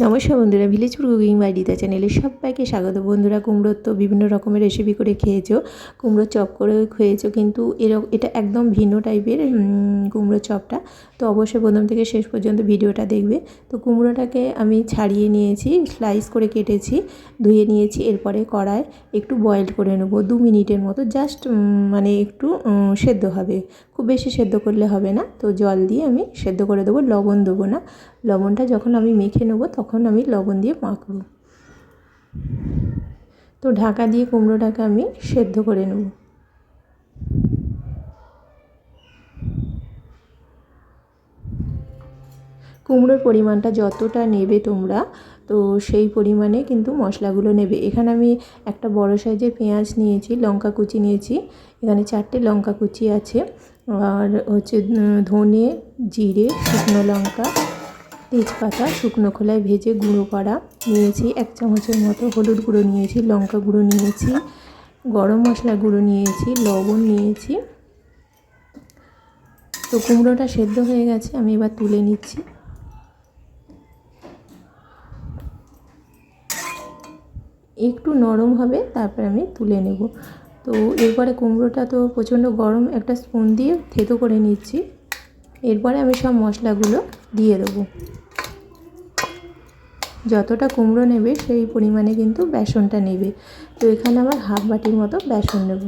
নমস্কার বন্ধুরা ভিলেজপুর cooking by Rita চ্যানেলে সবাইকে স্বাগত। বন্ধুরা, কুমড়োর তো বিভিন্ন রকমের রেসিপি করে খেয়েছো, কুমড়োর চপ করে খেয়েছো, কিন্তু এরকম এটা একদম ভিন্ন টাইপের কুমড়ো চপটা। তো অবশ্যই প্রথম থেকে শেষ পর্যন্ত ভিডিওটা দেখবে। তো কুমড়োটাকে আমি ছাড়িয়ে নিয়েছি স্লাইস করে কেটেছি, ধুয়ে নিয়েছি, এরপরে কড়ায় একটু বয়েল করে নেব, দু মিনিটের মতো জাস্ট মানে একটু সেদ্ধ হবে। খুব বেশি সেদ্ধ করলে হবে না। তো জল দিয়ে আমি সেদ্ধ করে দেবো, লবণ দেবো না। লবণটা যখন আমি মেখে নেব, তখন আমি লবণ দিয়ে মাখব। তো ঢাকা দিয়ে কুমড়োটাকে আমি সেদ্ধ করে নেব। কুমড়োর পরিমাণটা যতটা নেবে তোমরা, তো সেই পরিমাণে কিন্তু মশলাগুলো নেবে। এখানে আমি একটা বড় সাইজের পেঁয়াজ নিয়েছি, লঙ্কা কুচি নিয়েছি। এখানে চারটে লঙ্কা কুচি আছে। আর হচ্ছে ধনে, জিরে, শুকনো লঙ্কা, তেজপাতা, শুকনো খোলায় ভেজে গুঁড়ো করা নিয়েছি। এক চামচের মতো হলুদ গুঁড়ো নিয়েছি, লঙ্কা গুঁড়ো নিয়েছি, গরম মশলা গুঁড়ো নিয়েছি, লবণ নিয়েছি। তো কুমড়োটা সেদ্ধ হয়ে গেছে, আমি এবার তুলে নিচ্ছি। একটু নরম হবে, তারপর আমি তুলে নেব। তো এরপরে কুমড়োটা তো প্রচণ্ড গরম একটা স্পুন দিয়ে থেতো করে নিচ্ছি। এরপরে আমি সব মশলাগুলো দিয়ে দেবো। যতটা কুমড়ো নেবে সেই পরিমাণে কিন্তু বেসনটা নেবে। তো এখানে আমার হাফ বাটির মতো বেসন নেব।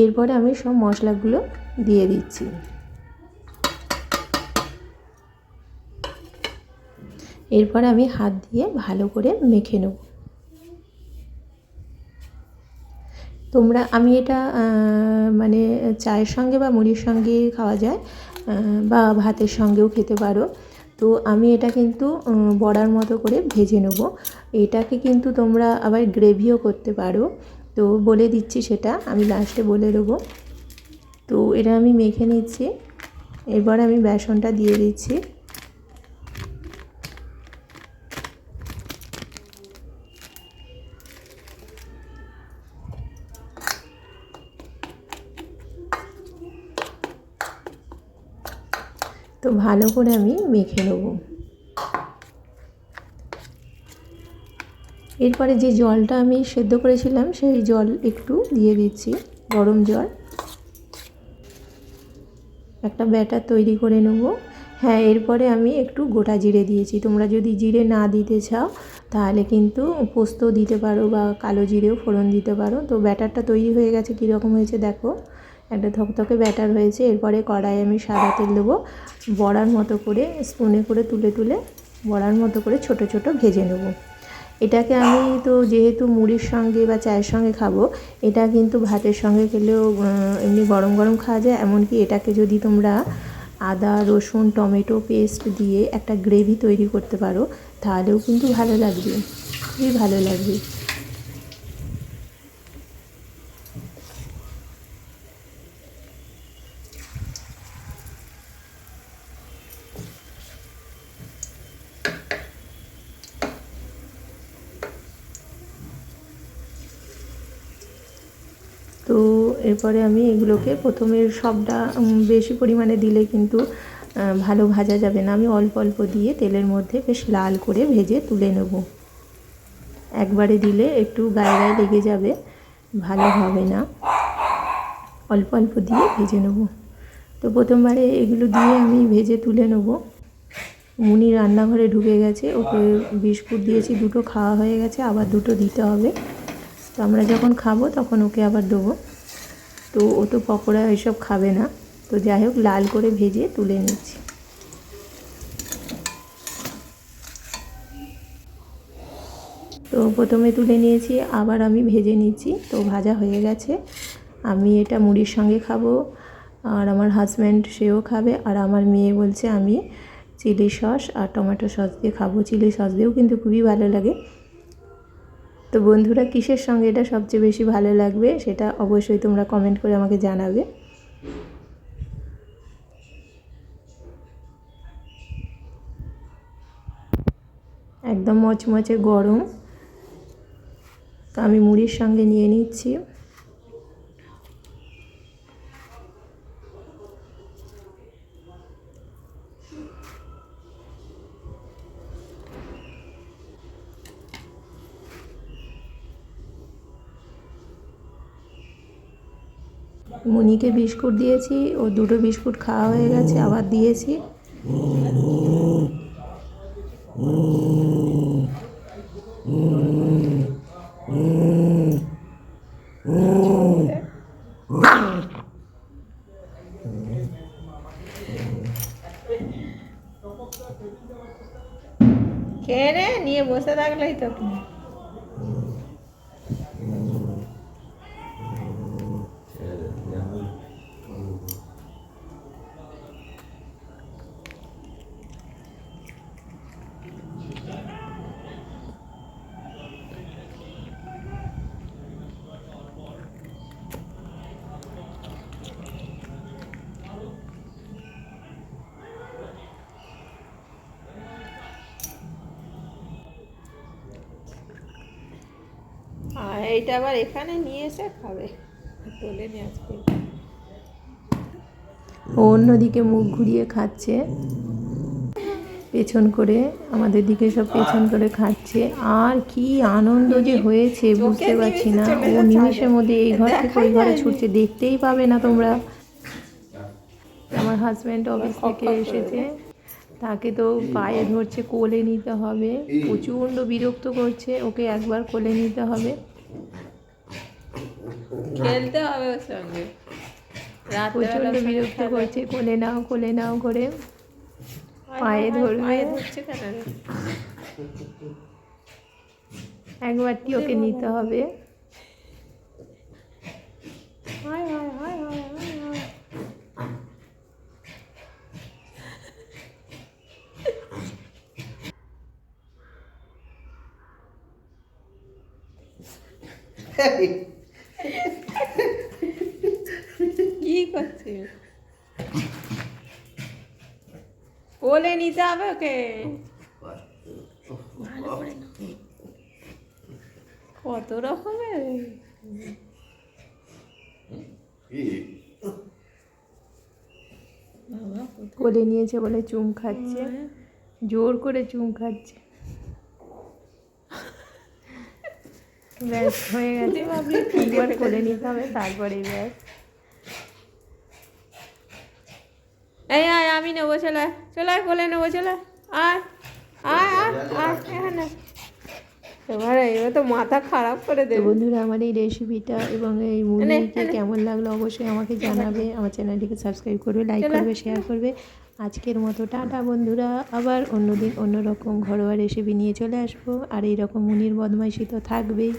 এরপরে আমি সব মশলাগুলো দিয়ে দিচ্ছি। এরপর আমি হাত দিয়ে ভালো করে মেখে নেব। তোমরা, আমি এটা মানে চায়ের সঙ্গে বা মুড়ির সঙ্গে খাওয়া যায় বা ভাতের সঙ্গেও খেতে পারো। তো আমি এটা কিন্তু বড়ার মতো করে ভেজে নেব। এটাকে কিন্তু তোমরা আবার গ্রেভিও করতে পারো। তো বলে দিচ্ছি সেটা, আমি লাস্টে বলে দেবো। তো এটা আমি মেখে নিচ্ছি এরপর আমি বেসনটা দিয়ে দিচ্ছি। তো ভালো করে আমি মেখে নেব। এরপরে যে জলটা আমি সেদ্ধ করেছিলাম, সেই জল একটু দিয়ে দিচ্ছি, গরম জল। একটা ব্যাটার তৈরি করে নেব। হ্যাঁ এরপরে আমি একটু গোটা জিরে দিয়েছি। তোমরা যদি জিরে না দিতে চাও, তাহলে কিন্তু পোস্ত দিতে পারো বা কালো জিরেও ফোড়ন দিতে পারো। তো ব্যাটারটা তৈরি হয়ে গেছে, কীরকম হয়েছে দেখো। একটা থকথকে ব্যাটার হয়েছে। এরপরে কড়াই আমি সাদা তেল দেবো। বড়ার মতো করে, স্পুনে করে তুলে তুলে বড়ার মতো করে ছোট ছোট ভেজে নেব। এটাকে আমি তো যেহেতু মুড়ির সঙ্গে বা চায়ের সঙ্গে খাব, এটা কিন্তু ভাতের সঙ্গে খেলেও এমনি গরম গরম খাওয়া যায়। এমনকি এটাকে যদি তোমরা আদা, রসুন, টমেটো পেস্ট দিয়ে একটা গ্রেভি তৈরি করতে পারো, তাহলেও কিন্তু ভালো লাগবে। খুবই ভালো লাগবে তো এরপরে আমি এগুলোকে প্রথমে সবটা বেশি পরিমাণে দিলে কিন্তু ভালো ভাজা যাবে না। আমি অল্প অল্প দিয়ে তেলের মধ্যে বেশ লাল করে ভেজে তুলে নেব। একবারে দিলে একটু গায়ে গায়ে লেগে যাবে, ভালো হবে না। অল্প অল্প দিয়ে ভেজে নেব। তো প্রথমবারে এগুলো দিয়ে আমি ভেজে তুলে নেব। মুনি রান্নাঘরে ঢুকে গেছে, ওকে বিস্কুট দিয়েছি, দুটো খাওয়া হয়ে গেছে, আবার দুটো দিতে হবে। তো আমরা যখন খাব তখন ওকে আবার দেবো। তো ও তো পকোড়া এসব খাবে না। তো যাই হোক, লাল করে ভেজে তুলে নিচ্ছি। তো প্রথমে তুলে নিয়েছি, আবার আমি ভেজে নিচ্ছি। তো ভাজা হয়ে গেছে। আমি এটা মুড়ির সঙ্গে খাব। আর আমার হাজব্যান্ড সেও খাবে। আর আমার মেয়ে বলছে, আমি চিলি সস আর টমেটো সস দিয়ে খাব। চিলি সস দিয়েও কিন্তু খুবই ভালো লাগে। তো বন্ধুরা, কিসের সঙ্গে এটা সবচেয়ে বেশি ভালো লাগবে সেটা অবশ্যই তোমরা কমেন্ট করে আমাকে জানাবে। একদম মচমচে গরম। তো আমি মুড়ির সঙ্গে নিয়ে নিচ্ছি। মুনিকে বিস্কুট দিয়েছি, ও দুটো বিস্কুট খাওয়া হয়ে গেছে, আবার দিয়েছি। খেয়ে নে নিয়ে বসে থাকলেই তো। আর এইটা আবার এখানে নিয়ে এসে খাবে। তোলে নিয়ে আসবে ও অন্যদিকে মুখ ঘুরিয়ে খাচ্ছে। পেছন করে আমাদের দিকে সব পেছন করে খাচ্ছে। আর কি আনন্দ যে হয়েছে বুঝতে পারছি না। ও নিমিষের মধ্যে এই ঘর থেকে ওই ঘরে ছুটছে দেখতেই পাবে না তোমরা। আমার হাজব্যান্ড অফিস থেকে এসেছে। তাকে তো পায়ে ধরছে কোলে নিতে হবে। প্রচণ্ড বিরক্ত করছে ওকে একবার কোলে নিতে হবে। খেলতে হবে ওর সঙ্গে। প্রচণ্ড বিরক্ত করছে কোলে নাও কোলে নাও করে। পায়ে ধরবে একবারটি ওকে নিতে হবে? হায় হায় হায় হায়। কি করছিস? কোলে নিতে হবে ওকে? কত রকমের? কোলে নিয়েছে বলে চুম খাচ্ছে। জোর করে চুম খাচ্ছে। ব্যাস হয়ে গেছে। ভাবলি একবার করে। নিতে হবে তারপরে ব্যাস। এই আয় আমি নেব চলে। চলে কোলে নেব চলে আয় আয় আয় আয় এখানে। এবারে এবার তো মাথা খারাপ করে দেবে। বন্ধুরা আমার এই রেসিপিটা এবং এই মুভিটা কেমন লাগল অবশ্যই আমাকে জানাবে। আমার চ্যানেলটিকে সাবস্ক্রাইব করবে লাইক করবে শেয়ার করবে। আজকের মতো টাটা বন্ধুরা। আবার অন্যদিন অন্যরকম ঘরোয়া রেসিপি নিয়ে চলে আসব। আর এইরকম মুনির বদমাইশি তো থাকবেই।